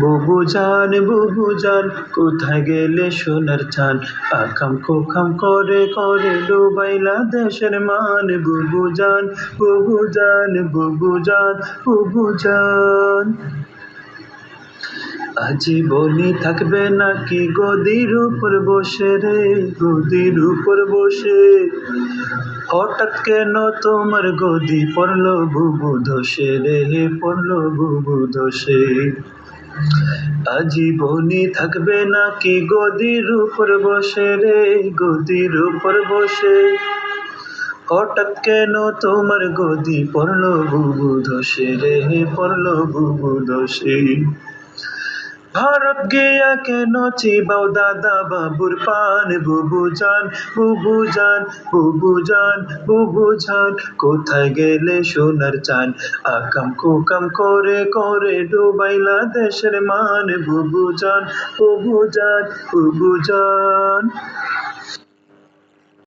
বুবু জান বুবু জান, কোথায় গেলে সোনার চান? আকাম কোকাম করে করে ডুবাইলা দেশের মান। বুবু জান বুবু জান বুবু জান বুবু জান। আজীবনই থাকবে নাকি গদির উপর বসে রে, গদির উপর বসে? হঠাৎ কেন তোমার গদি পড়ল বুবু ধসে রে, পড়ল বুবু ধসে? আজীবনই থাকবে নাকি গদির উপর বসে রে, গদির উপর বসে। হঠাৎ কেন তোমার গদি পড়ল বুবু ধসে রে, পড়ল বুবু ধসে। ভারত গিয়া কেন চিবাও দাদা বাবুর পান? বুবু জান বুবু জান বুবু জান বুবু জান কোথায় গেলে সোনার চান? আকাম কুকাম করে করে ডুবাইলা দেশের মান। বুবু জান বুবু জান বুবু জান